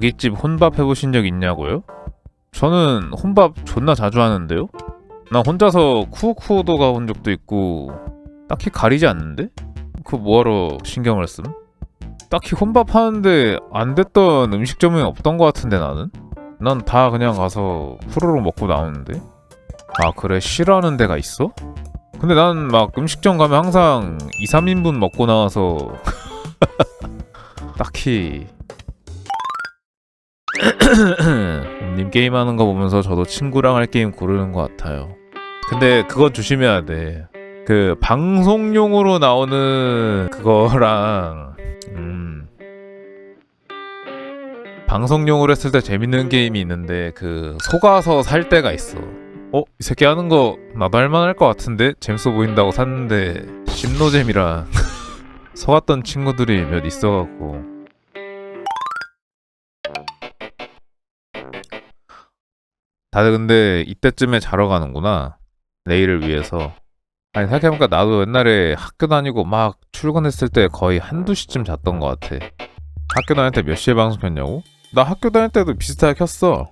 고깃집 혼밥 해보신 적 있냐고요? 저는 혼밥 존나 자주 하는데요? 나 혼자서 쿠오쿠오도 가본 적도 있고 딱히 가리지 않는데? 그거 뭐하러 신경을 씀? 딱히 혼밥 하는데 안 됐던 음식점이 없던 것 같은데 나는? 난 다 그냥 가서 후루룩 먹고 나오는데? 아 그래 싫어하는 데가 있어? 근데 난 막 음식점 가면 항상 2, 3인분 먹고 나와서 딱히 님 게임하는 거 보면서 저도 친구랑 할 게임 고르는 것 같아요. 근데 그건 조심해야 돼. 그 방송용으로 나오는 그거랑 음 방송용으로 했을 때 재밌는 게임이 있는데 그 속아서 살 때가 있어. 어? 이 새끼 하는 거 나도 할만할 것 같은데 재밌어 보인다고 샀는데 심노잼이라 속았던 친구들이 몇 있어갖고 다들 근데 이때쯤에 자러 가는구나. 내일을 위해서. 아니 생각해보니까 나도 옛날에 학교 다니고 막 출근했을 때 거의 한두 시쯤 잤던 것 같아. 학교 다닐 때 몇 시에 방송 켰냐고? 나 학교 다닐 때도 비슷하게 켰어.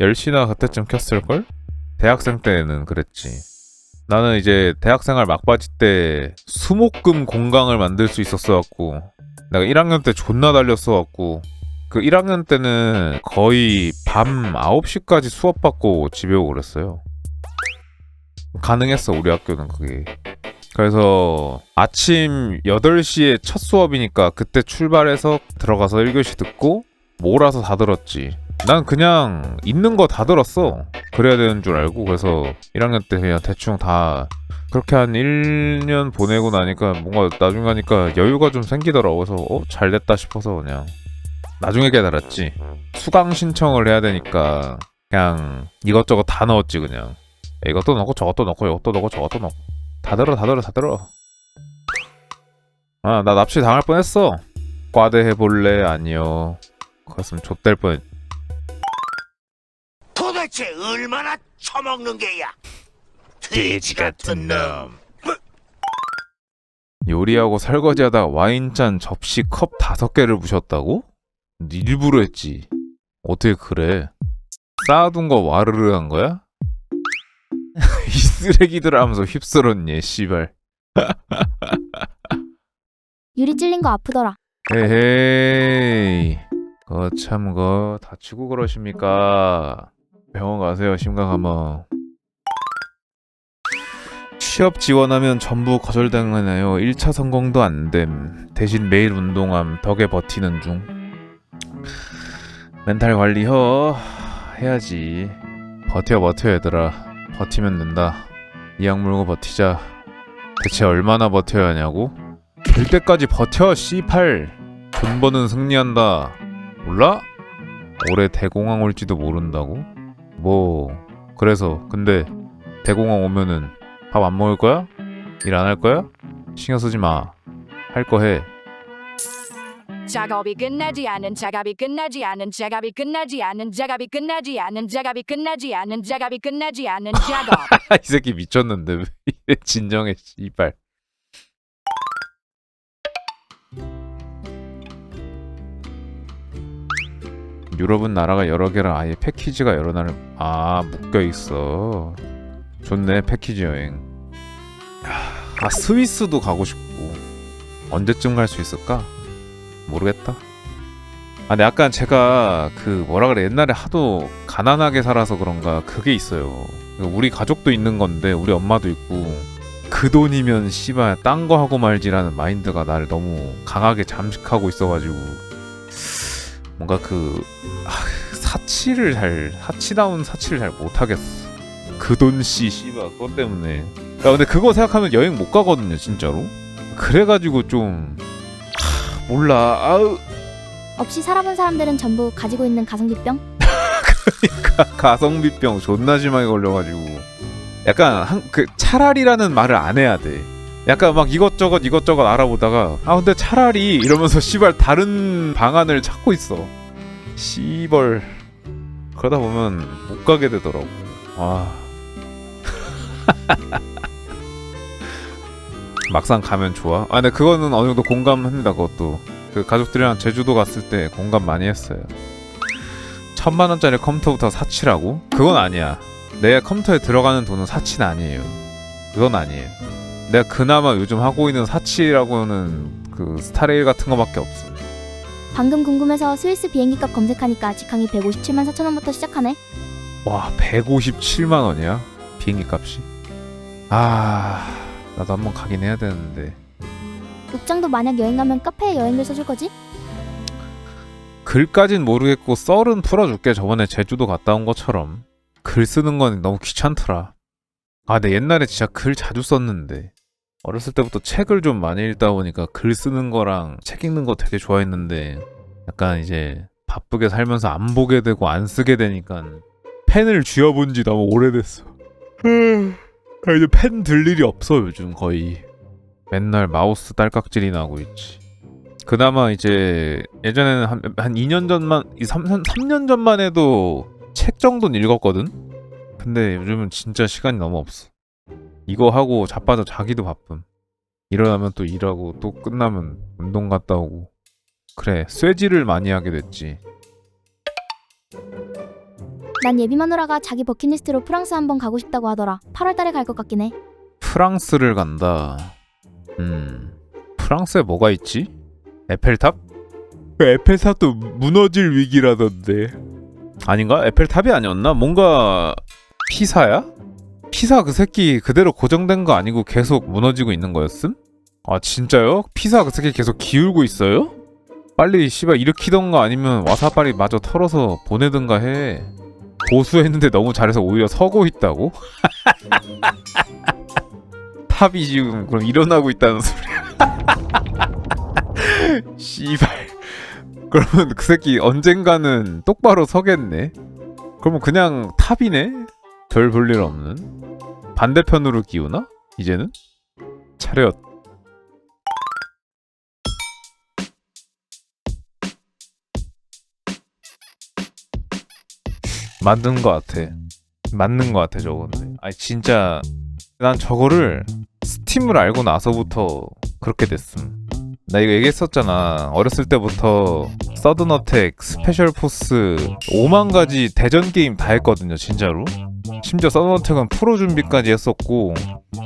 10시나 그때쯤 켰을걸? 대학생 때는 그랬지. 나는 이제 대학생활 막바지 때 수목금 공강을 만들 수 있었어갖고 내가 1학년 때 존나 달렸어갖고 그 1학년 때는 거의 밤 9시까지 수업받고 집에 오고 그랬어요. 가능했어, 우리 학교는 그게. 그래서 아침 8시에 첫 수업이니까 그때 출발해서 들어가서 1교시 듣고 몰아서 다 들었지. 난 그냥 있는 거 다 들었어. 그래야 되는 줄 알고 그래서 1학년 때 그냥 대충 다 그렇게 한 1년 보내고 나니까 뭔가 나중에 하니까 여유가 좀 생기더라고. 그래서 어, 잘 됐다 싶어서 그냥 나중에 깨달았지. 수강 신청을 해야 되니까 그냥 이것저것 다 넣었지 그냥. 이것도 넣고 저것도 넣고 이것도 넣고 저것도 넣고 다 들어 다 들어 다 들어. 아 나 납치 당할 뻔했어. 과대 해볼래 아니요. 그랬으면 좆될 뻔. 도대체 얼마나 처먹는 게야? 돼지 같은 놈. 요리하고 설거지하다가 와인잔 접시 컵 다섯 개를 부셨다고? 네 일부러 했지. 어떻게 그래? 쌓아둔 거 와르르 한 거야? 이 쓰레기들 하면서 휩쓸었니, 씨발. 유리 찔린 거 아프더라. 헤헤이. 거참 거 다치고 그러십니까? 병원 가세요, 심각하면. 취업 지원하면 전부 거절당하나요? 1차 성공도 안 됨. 대신 매일 운동함. 덕에 버티는 중. 멘탈 관리 혀 해야지. 버텨 버텨 얘들아. 버티면 된다. 이악 물고 버티자. 대체 얼마나 버텨야 하냐고? 될 때까지 버텨 씨팔. 돈 버는 승리한다. 몰라? 올해 대공황 올지도 모른다고? 뭐 그래서 근데 대공황 오면은 밥 안 먹을 거야? 일 안 할 거야? 신경 쓰지 마. 할 거 해. 작업이 끝나지 않은 작업이 끝나지 않은 작업이 끝나지 않은 작업이 끝나지 않은 작업이 끝나지 않은 작업이 끝나지 않은 작업 이 새끼 미쳤는데 왜 이래 진정해 씨발. 유럽은 나라가 여러 개라 아예 패키지가 여러 나라 아 묶여 있어. 좋네 패키지 여행. 아 스위스도 가고 싶고 언제쯤 갈 수 있을까? 모르겠다. 아 근데 약간 제가 그 뭐라 그래 옛날에 하도 가난하게 살아서 그런가 그게 있어요. 우리 가족도 있는 건데 우리 엄마도 있고 그 돈이면 씨발 딴 거 하고 말지라는 마인드가 나를 너무 강하게 잠식하고 있어가지고 뭔가 그 아, 사치를 잘 사치다운 사치를 잘 못하겠어. 그 돈씨 씨발 그것 때문에. 야 근데 그거 생각하면 여행 못 가거든요 진짜로. 그래가지고 좀 하, 몰라 아우 없이 살아본 사람들은 전부 가지고 있는 가성비병? 가, 가성비병 존나 심하게 걸려가지고 약간 한, 그 차라리라는 말을 안 해야 돼. 약간 막 이것저것 이것저것 알아보다가 아 근데 차라리 이러면서 씨발 다른 방안을 찾고 있어. 씨벌 그러다 보면 못 가게 되더라고. 와. 막상 가면 좋아. 아 근데 그거는 어느 정도 공감합니다. 그것도 그 가족들이랑 제주도 갔을 때 공감 많이 했어요. 천만 원짜리 컴퓨터부터 사치라고? 그건 아니야. 내 컴퓨터에 들어가는 돈은 사치는 아니에요. 그건 아니에요. 내가 그나마 요즘 하고 있는 사치라고는 그 스타레일 같은 거밖에 없어. 방금 궁금해서 스위스 비행기 값 검색하니까 직항이 157만 4천 원부터 시작하네. 와 157만 원이야 비행기 값이. 아 나도 한번 가긴 해야 되는데 욱장도 만약 여행 가면 카페에 여행글 써줄 거지? 글까진 모르겠고 썰은 풀어줄게 저번에 제주도 갔다 온 것처럼 글 쓰는 건 너무 귀찮더라. 아 근데 옛날에 진짜 글 자주 썼는데 어렸을 때부터 책을 좀 많이 읽다 보니까 글 쓰는 거랑 책 읽는 거 되게 좋아했는데 약간 이제 바쁘게 살면서 안 보게 되고 안 쓰게 되니까 펜을 쥐어본 지 너무 오래됐어. 아, 이제 펜 들 일이 없어 요즘 거의. 맨날 마우스 딸깍질이 나고 있지. 그나마 이제 예전에는 한, 한 2년 전만, 3, 3년 전만 해도 책 정도는 읽었거든? 근데 요즘은 진짜 시간이 너무 없어. 이거 하고 자빠져 자기도 바쁨. 일어나면 또 일하고 또 끝나면 운동 갔다 오고. 그래, 쇠질을 많이 하게 됐지. 난 예비 마누라가 자기 버킷리스트로 프랑스 한번 가고 싶다고 하더라. 8월 달에 갈 것 같긴 해. 프랑스를 간다. 음, 프랑스에 뭐가 있지? 에펠탑? 그 에펠탑도 무너질 위기라던데. 아닌가? 에펠탑이 아니었나? 뭔가 피사야? 피사 그 새끼 그대로 고정된 거 아니고 계속 무너지고 있는 거였음? 아 진짜요? 피사 그 새끼 계속 기울고 있어요? 빨리 씨발 일으키던가 아니면 와사빨리 마저 털어서 보내든가 해. 보수했는데 너무 잘해서 오히려 서고 있다고? 탑이 지금 그럼 일어나고 있다는 소리야. 씨발. 그러면 그 새끼 언젠가는 똑바로 서겠네. 그러면 그냥 탑이네. 별 볼 일 없는. 반대편으로 기우나? 이제는? 차렷. 맞는 거 같아. 맞는 거 같아 저거는. 아니 진짜 난 저거를 스팀을 알고 나서부터 그렇게 됐음. 나 이거 얘기했었잖아. 어렸을 때부터 서든어택, 스페셜 포스 5만 가지 대전 게임 다 했거든요, 진짜로. 심지어 서든어택은 프로 준비까지 했었고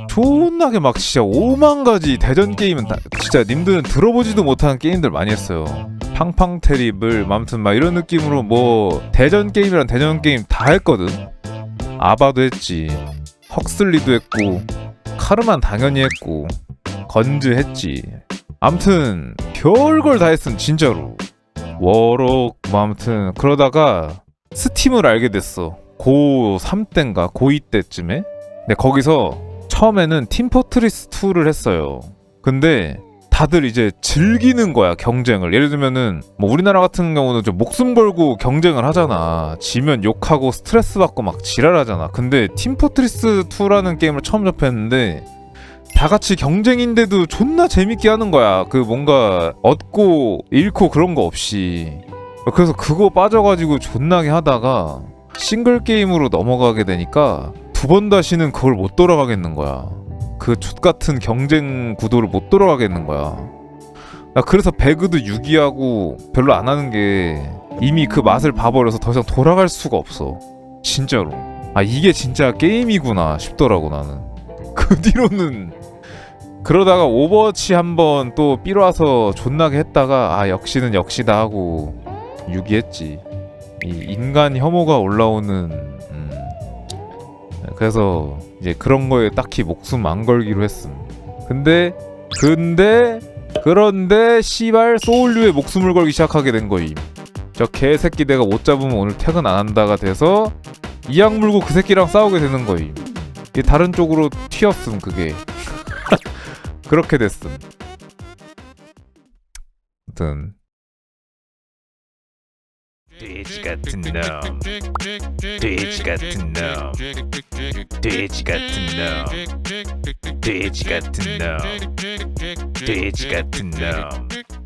존나게 막 진짜 5만 가지 대전 게임은 다 진짜 님들은 들어보지도 못하는 게임들 많이 했어요. 팡팡 테리블, 아무튼 막 이런 느낌으로 뭐 대전 게임이란 대전 게임 다 했거든. 아바도 했지. 헉슬리도 했고 카르만 당연히 했고 건즈 했지 암튼 별걸 다 했음 진짜로 워록 뭐 아무튼 그러다가 스팀을 알게 됐어 고3 땐가 고2 때쯤에 근데 거기서 처음에는 팀포트리스 2를 했어요 근데 다들 이제 즐기는 거야 경쟁을. 예를 들면은 뭐 우리나라 같은 경우는 좀 목숨 걸고 경쟁을 하잖아. 지면 욕하고 스트레스 받고 막 지랄하잖아. 근데 팀포트리스 2라는 게임을 처음 접했는데 다 같이 경쟁인데도 존나 재밌게 하는 거야. 그 뭔가 얻고 잃고 그런 거 없이. 그래서 그거 빠져가지고 존나게 하다가 싱글 게임으로 넘어가게 되니까 두 번 다시는 그걸 못 돌아가겠는 거야 그 족같은 경쟁 구도를 못 돌아가겠는 거야. 나 그래서 배그도 유기하고 별로 안 하는 게 이미 그 맛을 봐버려서 더 이상 돌아갈 수가 없어. 진짜로. 아 이게 진짜 게임이구나 싶더라고 나는. 그 뒤로는 그러다가 오버워치 한번 또 삐로와서 존나게 했다가 아 역시는 역시다 하고 유기했지. 이 인간 혐오가 올라오는 음, 그래서 이제 그런 거에 딱히 목숨 안 걸기로 했음. 근데 근데 그런데 씨발 소울류에 목숨을 걸기 시작하게 된 거임. 저 개새끼 내가 못 잡으면 오늘 퇴근 안 한다가 돼서 이악 물고 그 새끼랑 싸우게 되는 거임. 이게 다른 쪽으로 튀었음 그게. 그렇게 됐음. 아무튼 돼지 같은 놈. 돼지 같은 놈. 돼지 같은 놈. 돼지 같은 놈. 돼지 같은 놈